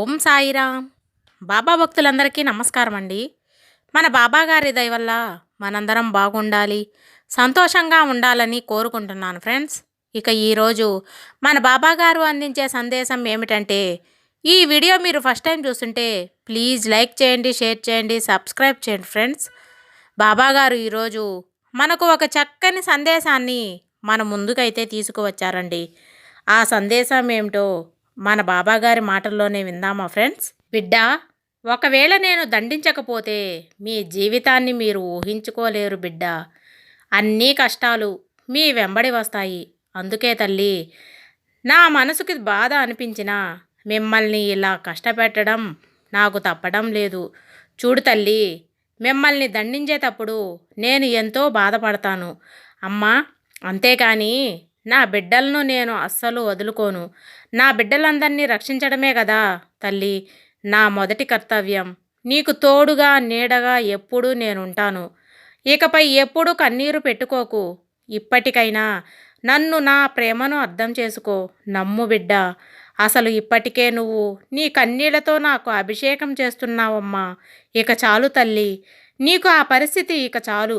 ఓం సాయిరామ్ బాబా భక్తులందరికీ నమస్కారం అండి మన బాబా గారి దయ వల్ల మనందరం బాగుండాలి సంతోషంగా ఉండాలని కోరుకుంటున్నాను ఫ్రెండ్స్. ఇక ఈరోజు మన బాబాగారు అందించే సందేశం ఏమిటంటే ఈ వీడియో మీరు ఫస్ట్ టైం చూస్తుంటే ప్లీజ్ లైక్ చేయండి షేర్ చేయండి సబ్స్క్రైబ్ చేయండి ఫ్రెండ్స్. బాబా గారు ఈరోజు మనకు ఒక చక్కని సందేశాన్ని మన ముందుకైతే తీసుకువచ్చారండి. ఆ సందేశం ఏమిటో మన బాబాగారి మాటల్లోనే విందామా ఫ్రెండ్స్? బిడ్డ ఒకవేళ నేను దండించకపోతే మీ జీవితాన్ని మీరు ఊహించుకోలేరు బిడ్డ. అన్నీ కష్టాలు మీ వెంబడి వస్తాయి. అందుకే తల్లి నా మనసుకి బాధ అనిపించినా మిమ్మల్ని ఇలా కష్టపెట్టడం నాకు తప్పడం లేదు. చూడు తల్లి మిమ్మల్ని దండించేటప్పుడు నేను ఎంతో బాధపడతాను. అమ్మా అంతేకాని నా బిడ్డలను నేను అస్సలు వదులుకోను. నా బిడ్డలందరినీ రక్షించడమే కదా తల్లి నా మొదటి కర్తవ్యం. నీకు తోడుగా నీడగా ఎప్పుడూ నేనుంటాను. ఇకపై ఎప్పుడూ కన్నీరు పెట్టుకోకు. ఇప్పటికైనా నన్ను నా ప్రేమను అర్థం చేసుకో. నమ్ము బిడ్డ అసలు ఇప్పటికే నువ్వు నీ కన్నీళ్ళతో నాకు అభిషేకం చేస్తున్నావమ్మా. ఇక చాలు తల్లి నీకు ఆ పరిస్థితి ఇక చాలు.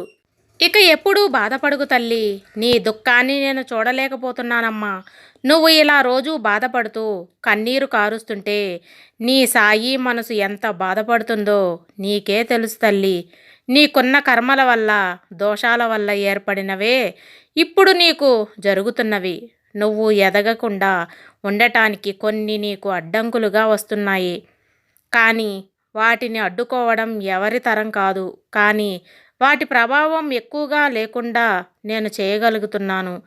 ఇక ఎప్పుడూ బాధపడుకు తల్లి. నీ దుఃఖాన్ని నేను చూడలేకపోతున్నానమ్మా. నువ్వు ఇలా రోజూ బాధపడుతూ కన్నీరు కారుస్తుంటే నీ సాయి మనసు ఎంత బాధపడుతుందో నీకే తెలుసు తల్లి. నీకున్న కర్మల వల్ల దోషాల వల్ల ఏర్పడినవే ఇప్పుడు నీకు జరుగుతున్నవి. నువ్వు ఎదగకుండా ఉండటానికి కొన్ని నీకు అడ్డంకులుగా వస్తున్నాయి. కానీ వాటిని అడ్డుకోవడం ఎవరి తరం కాదు. కానీ వాటి ప్రభావం ఎక్కువగా లేకుండా నేను చేయగలుగుతున్నాను.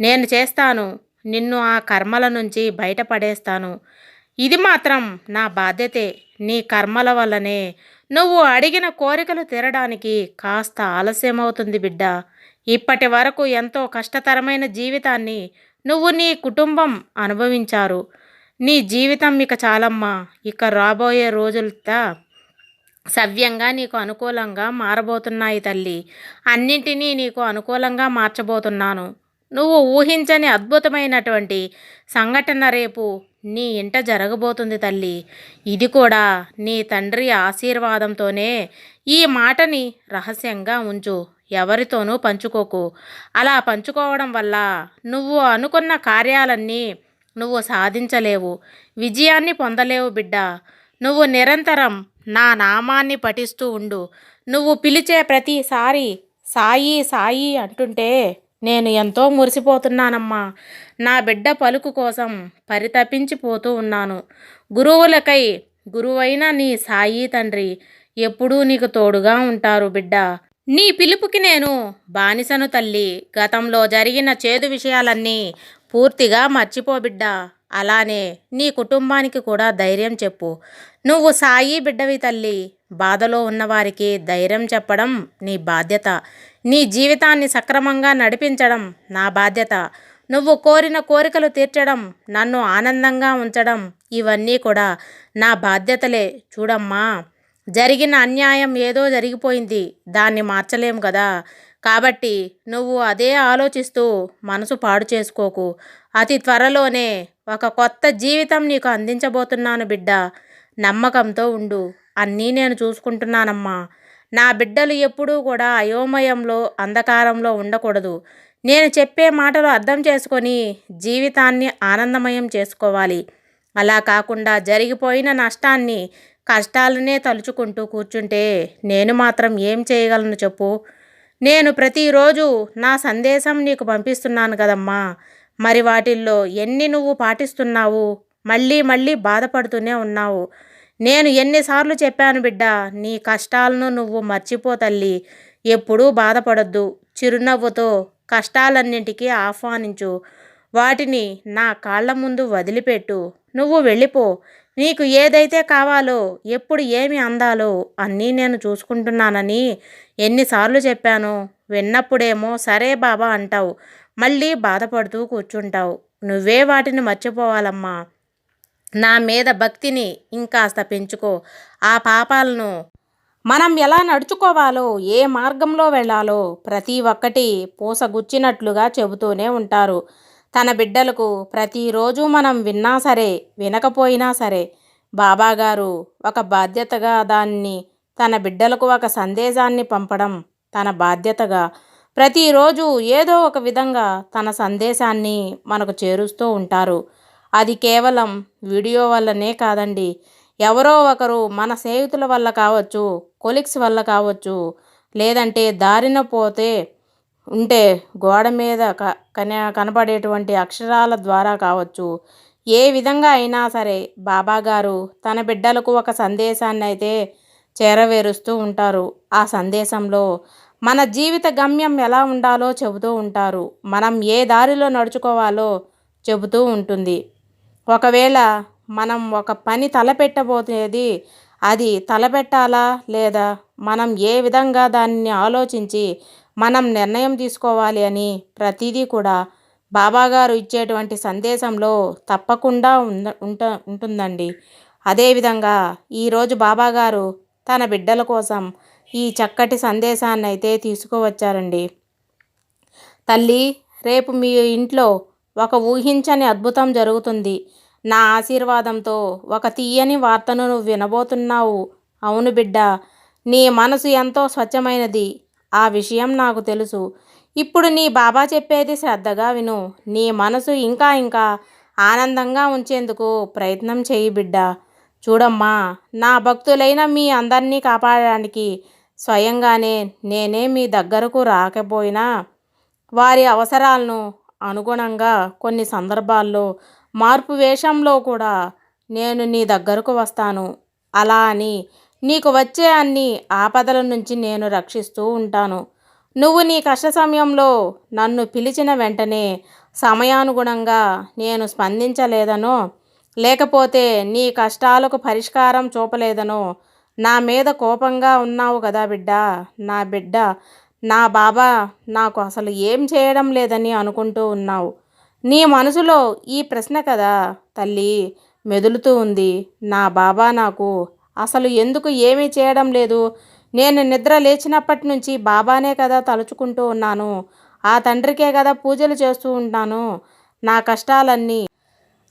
నేను చేస్తాను. నిన్ను ఆ కర్మల నుంచి బయటపడేస్తాను. ఇది మాత్రం నా బాధ్యతే. నీ కర్మల వల్లనే. నువ్వు అడిగిన కోరికలు తీరడానికి కాస్త ఆలస్యమవుతుంది బిడ్డ. ఇప్పటి వరకు ఎంతో కష్టతరమైన జీవితాన్ని నువ్వు నీ కుటుంబం అనుభవించారు. నీ జీవితం ఇక చాలమ్మా. ఇక రాబోయే రోజులతో సవ్యంగా నీకు అనుకూలంగా మారబోతున్నాయి తల్లి. అన్నింటినీ నీకు అనుకూలంగా మార్చబోతున్నాను. నువ్వు ఊహించని అద్భుతమైనటువంటి సంఘటన రేపు నీ ఇంట జరగబోతుంది తల్లి. ఇది కూడా నీ తండ్రి ఆశీర్వాదంతోనే ఈ మాటని రహస్యంగా ఉంచు. ఎవరితోనూ పంచుకోకు. అలా పంచుకోవడం వల్ల నువ్వు అనుకున్న కార్యాలన్నీ నువ్వు సాధించలేవు. విజయాన్ని పొందలేవు బిడ్డ. నువ్వు నిరంతరం నా నామాన్ని పఠిస్తూ ఉండు. నువ్వు పిలిచే ప్రతిసారి సాయి సాయి అంటుంటే నేను ఎంతో మురిసిపోతున్నానమ్మా. నా బిడ్డ పలుకు కోసం పరితపించిపోతూ ఉన్నాను. గురువులకై గురువైన నీ సాయి తండ్రి ఎప్పుడూ నీకు తోడుగా ఉంటారు బిడ్డ. నీ పిలుపుకి నేను బానిసను తల్లి. గతంలో జరిగిన చేదు విషయాలన్నీ పూర్తిగా మర్చిపో బిడ్డ. అలానే నీ కుటుంబానికి కూడా ధైర్యం చెప్పు. నువ్వు సాయి బిడ్డవి తల్లి. బాధలో ఉన్నవారికి ధైర్యం చెప్పడం నీ బాధ్యత. నీ జీవితాన్ని సక్రమంగా నడిపించడం నా బాధ్యత. నువ్వు కోరిన కోరికలు తీర్చడం నన్ను ఆనందంగా ఉంచడం ఇవన్నీ కూడా నా బాధ్యతలే. చూడమ్మా జరిగిన అన్యాయం ఏదో జరిగిపోయింది. దాన్ని మార్చలేము కదా కాబట్టి నువ్వు అదే ఆలోచిస్తూ మనసు పాడు చేసుకోకు. అతి త్వరలోనే ఒక కొత్త జీవితం నీకు అందించబోతున్నాను బిడ్డ. నమ్మకంతో ఉండు. అన్నీ నేను చూసుకుంటున్నానమ్మా. నా బిడ్డలు ఎప్పుడూ కూడా అయోమయంలో అంధకారంలో ఉండకూడదు. నేను చెప్పే మాటలు అర్థం చేసుకొని జీవితాన్ని ఆనందమయం చేసుకోవాలి. అలా కాకుండా జరిగిపోయిన నష్టాన్ని కష్టాలనే తలుచుకుంటూ కూర్చుంటే నేను మాత్రం ఏం చేయగలను చెప్పు? నేను ప్రతిరోజు నా సందేశం నీకు పంపిస్తున్నాను కదమ్మా. మరి వాటిల్లో ఎన్ని నువ్వు పాటిస్తున్నావు? మళ్ళీ మళ్ళీ బాధపడుతూనే ఉన్నావు. నేను ఎన్నిసార్లు చెప్పాను బిడ్డ నీ కష్టాలను నువ్వు మర్చిపో తల్లి. ఎప్పుడూ బాధపడొద్దు. చిరునవ్వుతో కష్టాలన్నింటికీ ఆహ్వానించు. వాటిని నా కాళ్ళ ముందు వదిలిపెట్టు. నువ్వు వెళ్ళిపో. నీకు ఏదైతే కావాలో ఎప్పుడు ఏమి అందాలో అన్నీ నేను చూసుకుంటున్నానని ఎన్నిసార్లు చెప్పాను. విన్నప్పుడేమో సరే బాబా అంటావు. మళ్ళీ బాధపడుతూ కూర్చుంటావు. నువ్వే వాటిని మర్చిపోవాలమ్మా. నా మీద భక్తిని ఇంకాస్త పెంచుకో. ఆ పాపాలను మనం ఎలా నడుచుకోవాలో ఏ మార్గంలో వెళ్ళాలో ప్రతి ఒక్కటి పూసగుచ్చినట్లుగా చెబుతూనే ఉంటారు. తన బిడ్డలకు ప్రతిరోజు మనం విన్నా సరే వినకపోయినా సరే బాబాగారు ఒక బాధ్యతగా దాన్ని తన బిడ్డలకు ఒక సందేశాన్ని పంపడం తన బాధ్యతగా. ప్రతిరోజు ఏదో ఒక విధంగా తన సందేశాన్ని మనకు చేరుస్తూ ఉంటారు. అది కేవలం వీడియో వల్లనే కాదండి. ఎవరో ఒకరు మన స్నేహితుల వల్ల కావచ్చు కొలిక్స్ వల్ల కావచ్చు లేదంటే దారిన పోతే ఉంటే గోడ మీద క కనపడేటువంటి అక్షరాల ద్వారా కావచ్చు. ఏ విధంగా అయినా సరే బాబాగారు తన బిడ్డలకు ఒక సందేశాన్ని అయితే చేరవేరుస్తూ ఉంటారు. ఆ సందేశంలో మన జీవిత గమ్యం ఎలా ఉండాలో చెబుతూ ఉంటారు. మనం ఏ దారిలో నడుచుకోవాలో చెబుతూ ఉంటుంది. ఒకవేళ మనం ఒక పని తలపెట్టబోతేది అది తలపెట్టాలా లేదా మనం ఏ విధంగా దాన్ని ఆలోచించి మనం నిర్ణయం తీసుకోవాలి అని ప్రతిదీ కూడా బాబాగారు ఇచ్చేటువంటి సందేశంలో తప్పకుండా ఉంద ఉంట ఉంటుందండి. అదేవిధంగా ఈరోజు బాబాగారు తన బిడ్డల కోసం ఈ చక్కటి సందేశాన్ని అయితే తీసుకువచ్చారండి. తల్లి రేపు మీ ఇంట్లో ఒక ఊహించని అద్భుతం జరుగుతుంది. నా ఆశీర్వాదంతో ఒక తీయని వార్తను నువ్వు వినబోతున్నావు. అవును బిడ్డ నీ మనసు ఎంతో స్వచ్ఛమైనది. ఆ విషయం నాకు తెలుసు. ఇప్పుడు నీ బాబా చెప్పేది శ్రద్ధగా విను. నీ మనసు ఇంకా ఇంకా ఆనందంగా ఉంచేందుకు ప్రయత్నం చేయి బిడ్డ. చూడమ్మా నా భక్తులైన మీ అందరినీ కాపాడడానికి స్వయంగానే నేనే మీ దగ్గరకు రాకపోయినా వారి అవసరాలను అనుగుణంగా కొన్ని సందర్భాల్లో మార్పు వేషంలో కూడా నేను నీ దగ్గరకు వస్తాను. అలా అని నీకు వచ్చే అన్ని ఆపదల నుంచి నేను రక్షిస్తూ ఉంటాను. నువ్వు నీ కష్ట సమయంలో నన్ను పిలిచిన వెంటనే సమయానుగుణంగా నేను స్పందించలేదనో లేకపోతే నీ కష్టాలకు పరిష్కారం చూపలేదనో నా మీద కోపంగా ఉన్నావు కదా బిడ్డ నా బిడ్డ నా బాబా నాకు అసలు ఏం చేయడం లేదని అనుకుంటూ ఉన్నావు. నీ మనసులో ఈ ప్రశ్న కదా తల్లి మెదులుతూ ఉంది. నా బాబా నాకు అసలు ఎందుకు ఏమీ చేయడం లేదు? నేను నిద్ర లేచినప్పటి నుంచి బాబానే కదా తలుచుకుంటూ ఉన్నాను. ఆ తండ్రికే కదా పూజలు చేస్తూ ఉంటాను. నా కష్టాలన్నీ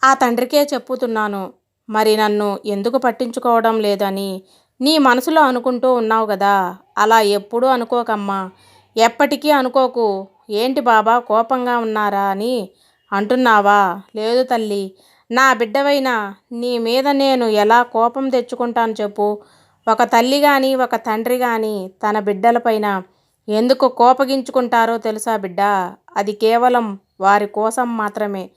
ఆ తండ్రికే చెప్పుతున్నాను. మరి నన్ను ఎందుకు పట్టించుకోవడం లేదని నీ మనసులో అనుకుంటూ ఉన్నావు కదా అలా ఎప్పుడూ అనుకోకమ్మా. ఎప్పటికీ అనుకోకు. ఏంటి బాబా కోపంగా ఉన్నారా అని అంటున్నావా? లేదు తల్లి. నా బిడ్డవైనా నీ మీద నేను ఎలా కోపం తెచ్చుకుంటాను చెప్పు. ఒక తల్లి కానీ ఒక తండ్రి కానీ తన బిడ్డలపైన ఎందుకు కోపగించుకుంటారో తెలుసా బిడ్డ? అది కేవలం వారి కోసం మాత్రమే.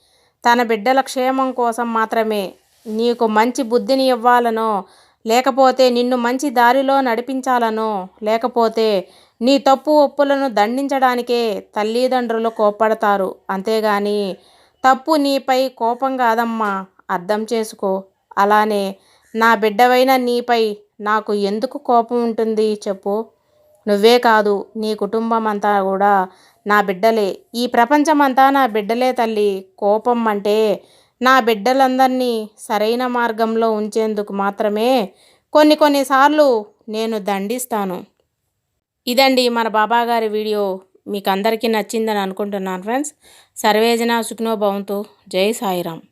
తన బిడ్డల క్షేమం కోసం మాత్రమే. నీకు మంచి బుద్ధిని ఇవ్వాలనో లేకపోతే నిన్ను మంచి దారిలో నడిపించాలనో లేకపోతే నీ తప్పు ఒప్పులను దండించడానికే తల్లిదండ్రులు కోప్పడతారు. అంతేగాని తప్పు నీపై కోపం కాదమ్మా అర్థం చేసుకో. అలానే నా బిడ్డవైన నీపై నాకు ఎందుకు కోపం ఉంటుంది చెప్పు. నువ్వే కాదు నీ కుటుంబం అంతా కూడా నా బిడ్డలే. ఈ ప్రపంచమంతా నా బిడ్డలే తల్లి. కోపం అంటే నా బిడ్డలందరినీ సరైన మార్గంలో ఉంచేందుకు మాత్రమే కొన్ని కొన్నిసార్లు నేను దండిస్తాను. ఇదండి మన బాబాగారి వీడియో. మీకు అందరికీ నచ్చిందని అనుకుంటున్నాను ఫ్రెండ్స్. సర్వేజన సుఖ్నో భవంతు. జై సాయిరామ్.